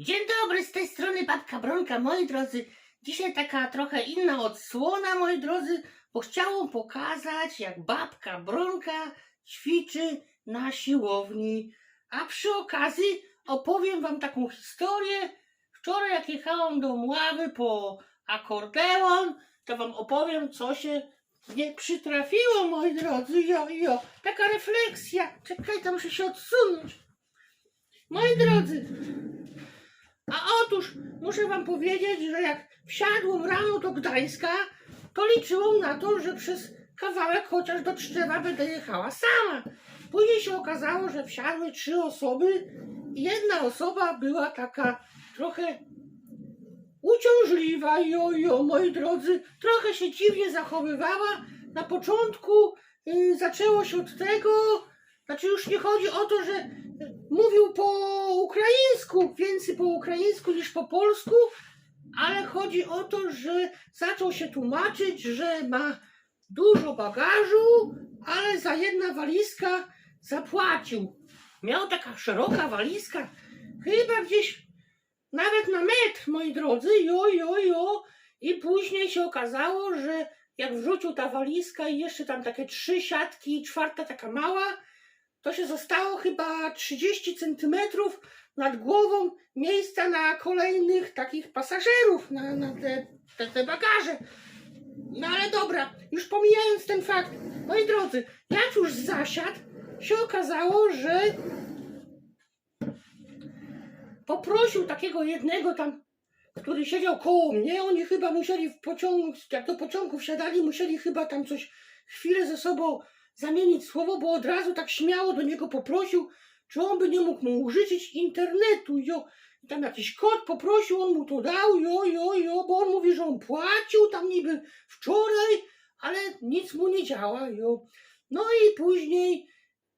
Dzień dobry, z tej strony babka Bronka, moi drodzy. Dzisiaj taka trochę inna odsłona, moi drodzy, bo chciałam pokazać, jak babka Bronka ćwiczy na siłowni. A przy okazji opowiem wam taką historię. Wczoraj, jak jechałam do Mławy po akordeon, to wam opowiem, co się nie przytrafiło, moi drodzy. Jo, jo, taka refleksja. Czekaj, to muszę się odsunąć. Moi drodzy, a otóż muszę wam powiedzieć, że jak wsiadłem rano do Gdańska, to liczyłam na to, że przez kawałek chociaż do Trzczewa będę jechała sama. Później się okazało, że wsiadły trzy osoby i jedna osoba była taka trochę uciążliwa, jo, jo, moi drodzy, trochę się dziwnie zachowywała. Na początku y, zaczęło się od tego, znaczy już nie chodzi o to, że mówił po ukraińsku, więcej po ukraińsku niż po polsku, ale chodzi o to, że zaczął się tłumaczyć, że ma dużo bagażu, ale za jedna walizka zapłacił. Miał taka szeroka walizka, chyba gdzieś nawet na metr, moi drodzy, jo, jo, jo. I później się okazało, że jak wrzucił ta walizka i jeszcze tam takie trzy siatki, czwarta taka mała, to się zostało chyba 30 centymetrów nad głową miejsca na kolejnych takich pasażerów, na, na te, te, te bagaże. No ale dobra, już pomijając ten fakt, moi drodzy, jak już zasiadł, się okazało, że poprosił takiego jednego tam, który siedział koło mnie, oni chyba musieli w pociągu, jak do pociągu wsiadali, musieli chyba tam coś chwilę ze sobą zamienić słowo, bo od razu tak śmiało do niego poprosił, czy on by nie mógł mu użyczyć internetu, jo. Tam jakiś kod poprosił, on mu to dał, jo, jo, jo, bo on mówi, że on płacił tam niby wczoraj, ale nic mu nie działa, jo. No i później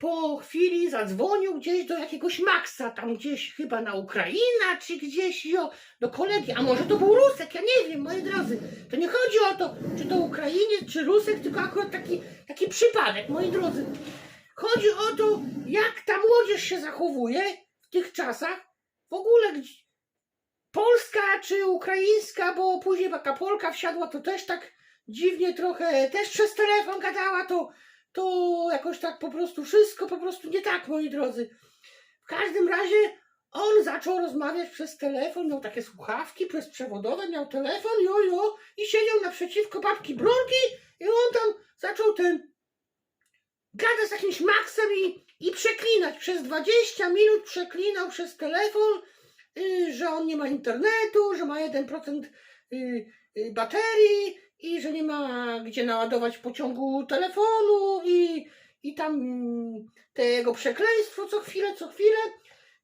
po chwili zadzwonił gdzieś do jakiegoś Maxa, tam gdzieś chyba na Ukraina, czy gdzieś, jo, do kolegi, a może to był Rusek, ja nie wiem, moi drodzy. To nie chodzi o to, czy to Ukrainiec, czy Rusek, tylko akurat taki, taki przypadek, moi drodzy. Chodzi o to, jak ta młodzież się zachowuje w tych czasach, w ogóle gdzie, polska czy ukraińska, bo później taka Polka wsiadła, to też tak dziwnie trochę, też przez telefon gadała, to, to jakoś tak po prostu wszystko po prostu nie tak, moi drodzy. W każdym razie on zaczął rozmawiać przez telefon, miał takie słuchawki bezprzewodowe, miał telefon, jo, jo, i siedział naprzeciwko babki Bronki i on tam zaczął ten gadać z jakimś Maxem i, i przeklinać. Przez 20 minut przeklinał przez telefon, y, że on nie ma internetu, że ma 1% y, y, baterii i że nie ma gdzie naładować pociągu telefonu i, i tam mm, te jego przekleństwo co chwilę, co chwilę.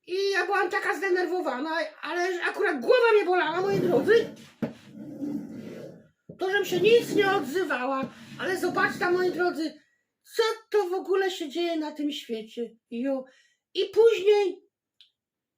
I ja byłam taka zdenerwowana, ale akurat głowa mnie bolała, moi drodzy. To, żem się nic nie odzywała, ale zobaczcie, moi drodzy, co to w ogóle się dzieje na tym świecie. Jo. I później,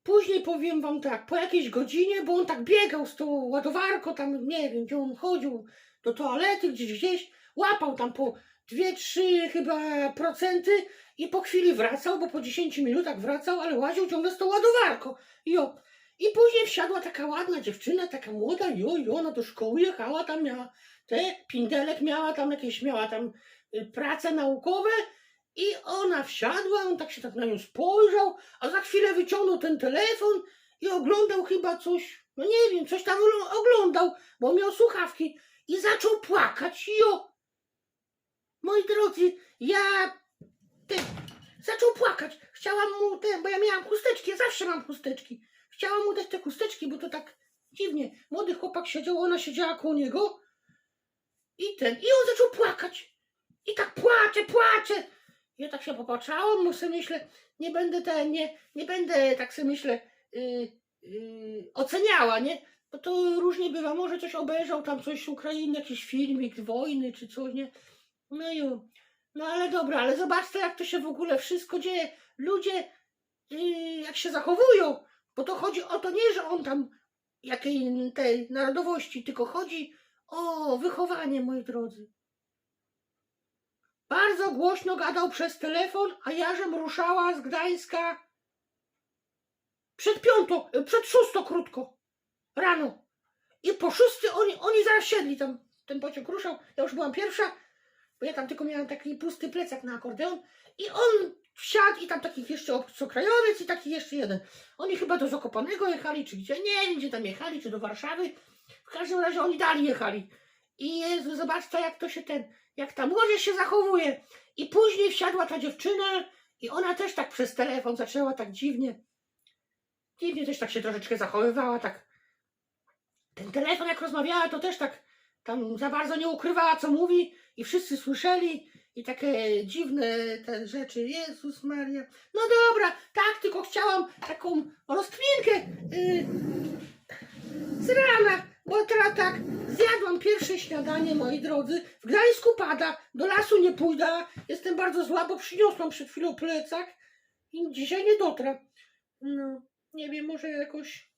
później powiem wam tak, po jakiejś godzinie, bo on tak biegał z tą ładowarką, tam nie wiem, gdzie on chodził, do toalety, gdzieś, gdzieś, łapał tam po dwie, trzy chyba procenty i po chwili wracał, bo po 10 minutach wracał, ale łaził ciągle z tą ładowarką. Jo. I później wsiadła taka ładna dziewczyna, taka młoda, jo, jo, ona do szkoły jechała, tam miała te, pindelek miała tam jakieś, miała tam y, prace naukowe i ona wsiadła, on tak się tak na nią spojrzał, a za chwilę wyciągnął ten telefon i oglądał chyba coś, no nie wiem, coś tam oglądał, bo miał słuchawki i zaczął płakać, jo. Moi drodzy, ja ten, zaczął płakać. Chciałam mu ten, bo ja miałam chusteczki, ja zawsze mam chusteczki. Chciałam mu dać te chusteczki, bo to tak dziwnie. Młody chłopak siedział, ona siedziała koło niego i ten, i on zaczął płakać. I tak płacze, płacze. Ja tak się popatrzałam, mu sobie myślę, nie będę ten, nie, nie będę, tak sobie myślę, yy, yy, oceniała, nie? Bo to różnie bywa, może coś obejrzał, tam coś z Ukrainy, jakiś filmik wojny czy coś, nie? No i no ale dobra, ale zobaczcie, jak to się w ogóle wszystko dzieje. Ludzie, yy, jak się zachowują, bo to chodzi o to nie, że on tam jakiej tej narodowości, tylko chodzi o wychowanie, moi drodzy. Bardzo głośno gadał przez telefon, a ja żem ruszała z Gdańska przed piątą, przed szóstą krótko, rano. I po szósty oni, oni zaraz siedli tam, ten pociąg ruszał, ja już byłam pierwsza, bo ja tam tylko miałam taki pusty plecak na akordeon i on wsiadł i tam takich jeszcze obcokrajowiec i taki jeszcze jeden. Oni chyba do Zakopanego jechali, czy gdzie, nie wiem gdzie tam jechali, czy do Warszawy. W każdym razie oni dalej jechali. I Jezu, zobaczcie jak to się ten, jak ta młodzież się zachowuje. I później wsiadła ta dziewczyna i ona też tak przez telefon zaczęła tak dziwnie. Dziwnie też tak się troszeczkę zachowywała, tak. Ten telefon jak rozmawiała, to też tak tam za bardzo nie ukrywała, co mówi i wszyscy słyszeli i takie dziwne te rzeczy. Jezus Maria. No dobra, tak, tylko chciałam taką rozkminkę yy, z rana, bo teraz tak, zjadłam pierwsze śniadanie, moi drodzy. W Gdańsku pada, do lasu nie pójdę. Jestem bardzo zła, bo przyniosłam przed chwilą plecak i dzisiaj nie dotrę. No, nie wiem, może jakoś...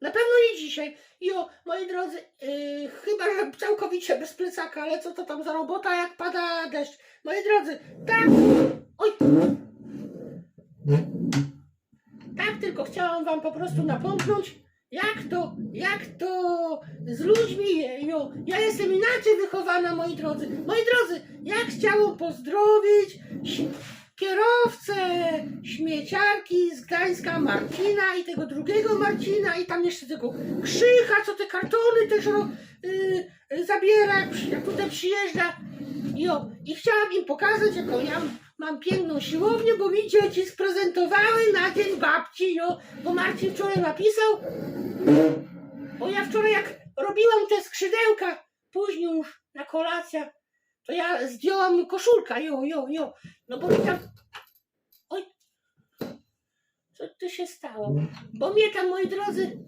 Na pewno nie dzisiaj. Jo, moi drodzy, yy, chyba, że całkowicie bez plecaka, ale co to tam za robota, jak pada deszcz. Moi drodzy, tak, oj, tak, tylko chciałam wam po prostu napomknąć, jak to, jak to z ludźmi, jo, ja jestem inaczej wychowana, moi drodzy. Moi drodzy, ja chciałam pozdrowić kierowcę śmieciarki z Gdańska Marcina i tego drugiego Marcina i tam jeszcze tego Krzycha, co te kartony też ro, y, zabiera, jak, tutaj przyjeżdża. Jo, i chciałam im pokazać, jaką ja mam piękną siłownię, bo mi dzieci sprezentowały na dzień babci, jo, bo Marcin wczoraj napisał, bo ja wczoraj jak robiłam te skrzydełka, później już na kolację, to ja zdjęłam koszulka, jo, jo, jo, no bo mi tam, oj, co tu się stało? Bo mnie tam, moi drodzy,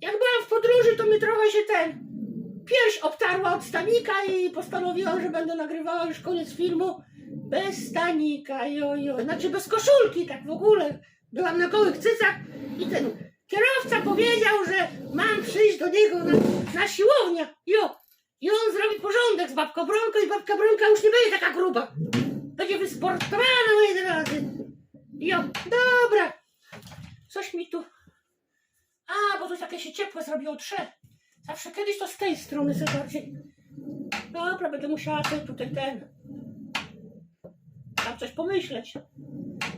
jak byłam w podróży, to mi trochę się ten, pierś obtarła od stanika i postanowiłam, że będę nagrywała już koniec filmu bez stanika, jo, jo, znaczy bez koszulki, tak w ogóle. Byłam na gołych cycach i ten kierowca powiedział, że mam przyjść do niego na, na siłownię, jo. I on zrobi porządek z babką Bronką i babka Bronka już nie będzie taka gruba. Będzie wysportowana, moi drodzy. Jo, dobra. Coś mi tu... A, bo tu takie się ciepłe zrobiło, trze. Zawsze kiedyś to z tej strony sobie bardziej. Dobra, będę musiała sobie tutaj ten. Tam coś pomyśleć.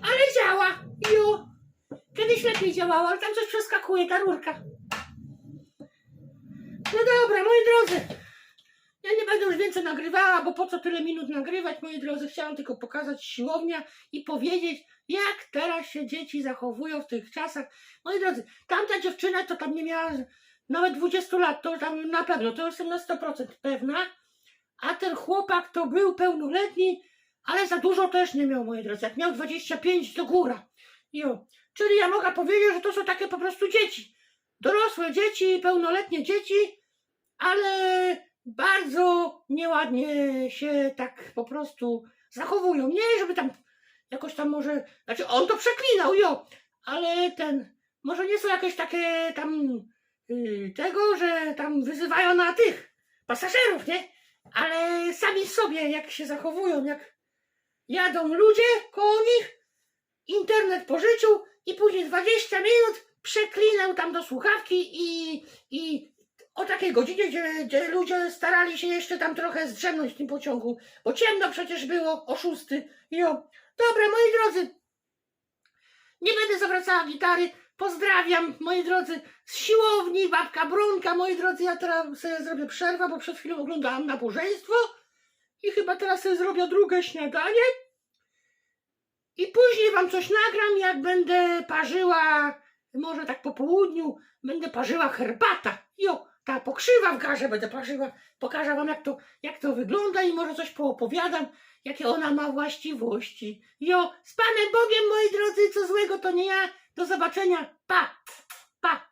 Ale działa! Jo! Kiedyś lepiej działało, ale tam coś przeskakuje, ta rurka. No dobra, moi drodzy. Ja nie będę już więcej nagrywała, bo po co tyle minut nagrywać, moi drodzy. Chciałam tylko pokazać siłownia i powiedzieć, jak teraz się dzieci zachowują w tych czasach. Moi drodzy, tamta dziewczyna to tam nie miała nawet 20 lat, to tam na pewno, to jestem na 100% pewna. A ten chłopak to był pełnoletni, ale za dużo też nie miał, moi drodzy. Jak miał 25 do góra. Jo. Czyli ja mogę powiedzieć, że to są takie po prostu dzieci. Dorosłe dzieci, pełnoletnie dzieci, ale bardzo nieładnie się tak po prostu zachowują. Nie, żeby tam jakoś tam może. Znaczy, on to przeklinał, jo, ale ten. Może nie są jakieś takie tam y, tego, że tam wyzywają na tych pasażerów, nie? Ale sami sobie, jak się zachowują, jak jadą ludzie koło nich, internet pożyczył i później 20 minut przeklinał tam do słuchawki i, i o takiej godzinie, gdzie, gdzie ludzie starali się jeszcze tam trochę zdrzemnąć w tym pociągu, bo ciemno przecież było o szósty. Jo. Dobra, moi drodzy, nie będę zawracała gitary. Pozdrawiam, moi drodzy, z siłowni, babka Brunka, moi drodzy, ja teraz sobie zrobię przerwę, bo przed chwilą oglądałam nabożeństwo i chyba teraz sobie zrobię drugie śniadanie i później wam coś nagram, jak będę parzyła, może tak po południu, będę parzyła herbata. Jo, ta pokrzywa w garze będę parzyła. Pokażę wam, jak to, jak to wygląda i może coś poopowiadam, jakie ona ma właściwości. Jo, z Panem Bogiem, moi drodzy, co złego to nie ja. Do zobaczenia. Pa! Pa!